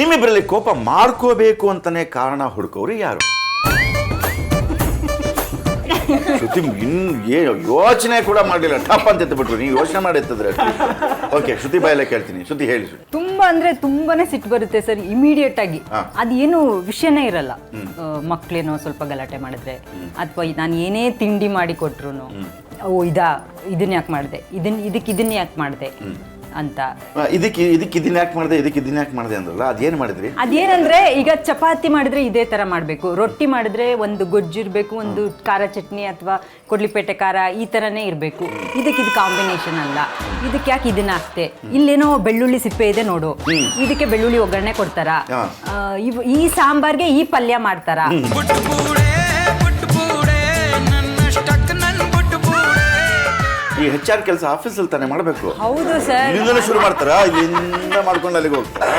ನಿಮ್ಮಿಬ್ಬರಲ್ಲಿ ಕೋಪ ಮಾಡ್ಕೋಬೇಕು ಅಂತಾನೆ ಕಾರಣ ಹುಡುಕೋರು ಯಾರು? ಶ್ರುತಿ ಇನ್ ಏನು ಯೋಚನೆ ಕೂಡ ಮಾಡಲಿಲ್ಲ. ಟಪ್ ಅಂತ ಎತ್ಬಿಟ್ರು ನೀವು ಯೋಚನೆ ಮಾಡಿ ಎತ್ತಿದ್ರೆ. ಓಕೆ ಶ್ರುತಿ ಬಾಯಲ್ಲೇ ಕೇಳ್ತೀನಿ. ಶ್ರುತಿ ಹೇಳಿ ಶ್ರುತಿ. ತುಂಬಾ ಅಂದ್ರೆ ತುಂಬಾನೇ ಸಿಟ್ಟು ಬರುತ್ತೆ ಸರ್ ಇಮಿಡಿಯೇಟ್ ಆಗಿ. ಅದೇನು ವಿಷಯನೇ ಇರಲ್ಲ. ಮಕ್ಳೇನೋ ಸ್ವಲ್ಪ ಗಲಾಟೆ ಮಾಡಿದ್ರೆ ಅಥವಾ ನಾನು ಏನೇ ತಿಂಡಿ ಮಾಡಿ ಕೊಟ್ರು ಓ ಇದಾ ಇದನ್ನ ಯಾಕೆ ಮಾಡಿದೆ? ಇದನ್ನ ಇದಕ್ಕೆ ಇದನ್ನ ಯಾಕೆ ಮಾಡಿದೆ? ಅಂತ. ಇದಕ್ಕೆ ಇದಕ್ಕೆ ಇದನ್ನ ಯಾಕೆ ಮಾಡಿದೆ ಇದಕ್ಕೆ ಇದನ್ನ ಯಾಕೆ ಮಾಡಿದೆ ಅಂದ್ರಲ್ಲ ಅದೇನು ಮಾಡಿದ್ರಿ? ಅದೇನಂದ್ರೆ ಈಗ ಚಪಾತಿ ಮಾಡಿದ್ರೆ ಇದೇ ತರ ಮಾಡಬೇಕು. ರೊಟ್ಟಿ ಮಾಡಿದ್ರೆ ಒಂದು ಗೊಜ್ಜಿರ್ಬೇಕು ಒಂದು ಖಾರ ಚಟ್ನಿ ಅಥವಾ ಕೊಡ್ಲಿಪೇಟೆ ಖಾರ ಈ ತರನೇ ಇರಬೇಕು. ಇದಕ್ಕೆ ಇದು ಕಾಂಬಿನೇಷನ್ ಅಲ್ಲ. ಇದಕ್ಕೆ ಯಾಕೆ ಇದನ್ನ ಹಾಕ್ತೆ? ಇಲ್ಲೇನೋ ಬೆಳ್ಳುಳ್ಳಿ ಸಿಪ್ಪೆ ಇದೆ ನೋಡು. ಇದಕ್ಕೆ ಬೆಳ್ಳುಳ್ಳಿ ಒಗ್ಗರಣೆ ಕೊಡ್ತಾರ. ಈ ಸಾಂಬಾರ್ಗೆ ಈ ಪಲ್ಯ ಮಾಡ್ತಾರ. ಈ ಹೆಚ್ ಆರ್ ಕೆಲಸ ಆಫೀಸಲ್ಲಿ ತಾನೇ ಮಾಡಬೇಕು. ಹೌದು ಸರ್. ಇಲ್ಲಿಂದಲೇ ಶುರು ಮಾಡ್ತಾರಾ? ಇಲ್ಲಿಂದ ಮಾಡ್ಕೊಂಡು ಅಲ್ಲಿಗೆ ಹೋಗ್ತಾರೆ?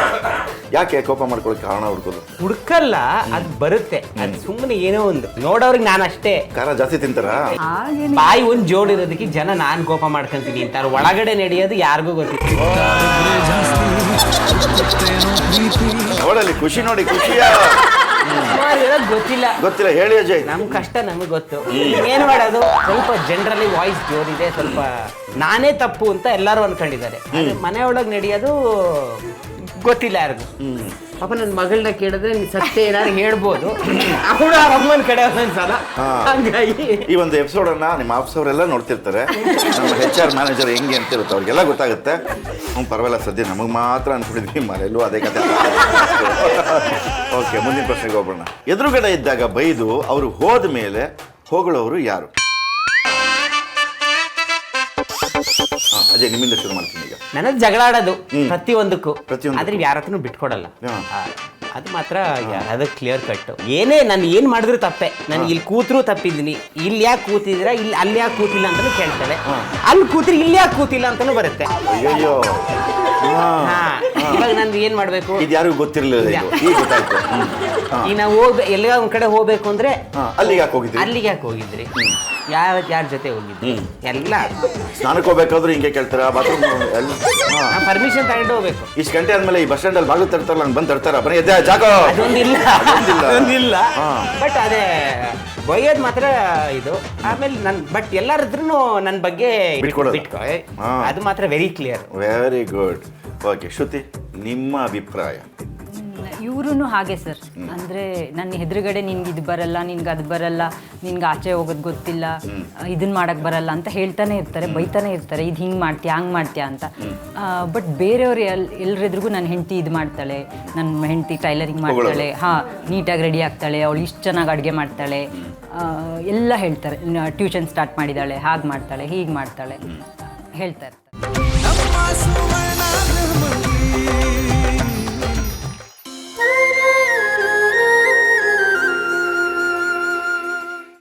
ಯಾಕೆ ಕೋಪ ಮಾಡ್ಕೊಳ್ಳೋಕೆ ಕಾರಣ ಹುಡ್ಕೋದು? ಹುಡ್ಕಲ್ಲ ಅದ್ ಬರುತ್ತೆ. ಅದ್ ಸುಮ್ಮನೆ ಏನೋ ಒಂದು. ನೋಡೋರಿಗ್ ನಾನು ಅಷ್ಟೇ ಖಾರ ಜಾಸ್ತಿ ತಿಂತಾರಾ? ಹಾಗೇನೆ. ಬಾಯಿ ಒಂದ್ ಜೋಡಿರೋದಕ್ಕೆ ಜನ ನಾನ್ ಕೋಪ ಮಾಡ್ಕೊಂತೀನಿ ಅಂತ. ಅವ್ರ ಒಳಗಡೆ ನಡೆಯೋದು ಯಾರಿಗೂ ಗೊತ್ತಿಲ್ಲ. ಅವಳಲ್ಲಿ ಖುಷಿ ನೋಡಿ ಖುಷಿಯ? ಇರೋದ್ ಗೊತ್ತಿಲ್ಲ. ಗೊತ್ತಿಲ್ಲ ಹೇಳಿ ಅಜಯ್. ನಮ್ ಕಷ್ಟ ನಮಗೆ ಗೊತ್ತು. ಏನ್ ಮಾಡೋದು? ಸ್ವಲ್ಪ ಜನರಲಿ ವಾಯ್ಸ್ ಜೋರಿದೆ ಸ್ವಲ್ಪ ನಾನೇ ತಪ್ಪು ಅಂತ ಎಲ್ಲರೂ ಅನ್ಕೊಂಡಿದ್ದಾರೆ. ಮನೆ ಒಳಗೆ ನಡೆಯೋದು ಗೊತ್ತಿಲ್ಲ ಯಾರಿಗೂ. ಪಾಪ ನನ್ನ ಮಗಳನ್ನ ಕೇಳಿದ್ರೆ ನೀನ್ ಸತ್ಯ ಏನಾದ್ರು ಹೇಳ್ಬೋದು. ಅವಳು ಅಮ್ಮನ ಕಡೆ ಒಂದೊಂದ್ಸಲ ಹಾ. ಹಂಗಾಗಿ. ಈ ಒಂದು ಎಪಿಸೋಡ್ ಅನ್ನ ನಿಮ್ಮ ಆಫೀಸ್ ಅವರೆಲ್ಲ ನೋಡ್ತಿರ್ತಾರೆ. ನಮ್ಮ ಹೆಚ್ ಆರ್ ಮ್ಯಾನೇಜರ್ ಹೆಂಗೆ ಅಂತ ಇರುತ್ತೆ ಅವ್ರಿಗೆಲ್ಲ ಗೊತ್ತಾಗುತ್ತೆ. ಹ್ಞೂ ಪರವಾಗಿಲ್ಲ ಸದ್ಯ ನಮಗೆ ಮಾತ್ರ ಅನ್ಕೊಂಡಿದ್ವಿ ಮನೆಯಲ್ಲೂ ಅದೇ ಕತೆ. ಓಕೆ ಮುಂದಿನ ಪ್ರಶ್ನೆಗೆ ಹೋಗೋಣ ಎದುರುಗಡೆ ಇದ್ದಾಗ ಬೈದು ಅವರು ಹೋದ ಮೇಲೆ ಹೊಗಳವರು ಯಾರು? ಹಾ, ಅಜಯ್ ನಿಮ್ಮಿಂದ ಶುರು ಮಾಡ್ತೀನಿ ಈಗ. ನನಗೆ ಜಗಳ ಆಡೋದು ಪ್ರತಿಯೊಂದಕ್ಕೂ. ಪ್ರತಿಯೊಂದು ಆದ್ರೆ ಯಾರ ಹತ್ರನೂ ಬಿಟ್ಕೊಡಲ್ಲ. ಹಾ. ಆ, ಅದು ಮಾತ್ರ ಅದು ಕ್ಲಿಯರ್ ಕಟ್ ಏನೇ ನಾನು ಏನ್ ಮಾಡಿದ್ರು ತಪ್ಪೆ. ನಾನು ಇಲ್ಲಿ ಕೂತ್ರು ತಪ್ಪಿದ್ದೀನಿ. ಇಲ್ಲಿ ಯಾಕೆ ಕೂತಿದ್ದೀರಾ? ಇಲ್ಲಿ ಅಲ್ಲಿ ಯಾಕೆ ಕೂತಿಲ್ಲ ಅಂತಾನು ಕೇಳ್ತಾಳೆ ಅಲ್ಲಿ ಕೂತ್ರಿ ಇಲ್ಲಿ ಯಾಕೆ ಕೂತಿಲ್ಲ ಅಂತಾನು ಬರುತ್ತೆ. ಅಯ್ಯಯ್ಯೋ. ಹಾ. ಹಾ. ಇವಾಗ ನಂದು ಏನ್ ಮಾಡ್ಬೇಕು? ಇದು ಯಾರಿಗೂ ಗೊತ್ತಿರಲಿಲ್ಲ ಇದು. ಈಗ ಗೊತ್ತಾಯ್ತು. ಈಗ ನಾವು ಹೋಗ್ ಎಲ್ಲ ಒಂದ್ ಕಡೆ ಹೋಗ್ಬೇಕು ಅಂದ್ರೆ ಹಾ, ಅಲ್ಲಿಗೆ ಯಾಕೆ ಹೋಗಿದ್ರಿ? ಅಲ್ಲಿಗೆ ಯಾಕೆ ಹೋಗಿದ್ರಿ? ಯಾವ ಯಾರ ಜೊತೆ ಹೋಗಿದ್ರಿ? ಎಲ್ಲ. ಸ್ನಾನಕ್ಕೆ ಹೋಗ್ಬೇಕಾದ್ರೂ ಹಿಂಗೆ ಕೇಳ್ತಾರ? ಬಾತ್ರೂಮ್ ಎಲ್ಲ. ಹಾ. ನಾವು ಪರ್ಮಿಷನ್ ತಗೊಂಡು ಹೋಗ್ಬೇಕು. ಇಷ್ಟು ಗಂಟೆ ಆದ್ಮೇಲೆ ಈ ಬಸ್ ಸ್ಟ್ಯಾಂಡ್ ಅಲ್ಲಿ ಬಾಗಿಲು ತರ್ತಾರಲ್ಲ ನಂಗೆ ಬಂದು ತರ್ತಾರ? ಬನ್ನಿ ಎದ್ದೆ ಜಾಗ! ಅದೊಂದಿಲ್ಲ. ಅದೊಂದಿಲ್ಲ. ಅದೊಂದಿಲ್ಲ. ಹಾ. ಬಟ್ ಅದೇ ಬೊಯ್ಯೋದು ಮಾತ್ರ ಇದು. ಆಮೇಲೆ ನನ್ ಬಟ್ ಎಲ್ಲರದ್ರೂ ನನ್ನ ಬಗ್ಗೆ ಬಿಟ್ಕೊಡೋದು. ಬಿಟ್ಕೊ. ಹಾ. ಅದು ಮಾತ್ರ very clear very good okay Shruti. ನಿಮ್ಮ ಅಭಿಪ್ರಾಯ? ಇವ್ರೂ ಹಾಗೆ ಸರ್. ಅಂದ್ರೆ ನನ್ನ ಎದುರುಗಡೆ ನಿನ್ಗೆ ಇದು ಬರಲ್ಲ ನಿನ್ಗೆ ಅದು ಬರಲ್ಲ ನಿನ್ಗೆ ಆಚೆ ಹೋಗೋದು ಗೊತ್ತಿಲ್ಲ ಇದನ್ನ ಮಾಡಕ್ ಬರಲ್ಲ ಅಂತ ಹೇಳ್ತಾನೆ ಇರ್ತಾರೆ ಬೈತಾನೆ ಇರ್ತಾರೆ ಇದು ಹಿಂಗೆ ಮಾಡ್ತೀಯಾ ಹಂಗೆ ಮಾಡ್ತೀಯಾ ಅಂತ. ಬಟ್ ಬೇರೆಯವ್ರು ಎಲ್ ಎಲ್ರೆದ್ರಿಗೂ ನನ್ನ ಹೆಂಡತಿ ಇದು ಮಾಡ್ತಾಳೆ ನನ್ನ ಹೆಂಡತಿ ಟೈಲರಿಂಗ್ ಮಾಡ್ತಾಳೆ ಹಾ ನೀಟಾಗಿ ರೆಡಿ ಆಗ್ತಾಳೆ ಅವಳು ಇಷ್ಟು ಚೆನ್ನಾಗಿ ಅಡುಗೆ ಮಾಡ್ತಾಳೆ ಆ, ಎಲ್ಲ ಹೇಳ್ತಾರೆ. ಟ್ಯೂಷನ್ ಸ್ಟಾರ್ಟ್ ಮಾಡಿದಾಳೆ ಹಾಗೆ ಮಾಡ್ತಾಳೆ ಹೀಗೆ ಮಾಡ್ತಾಳೆ ಹೇಳ್ತಾರೆ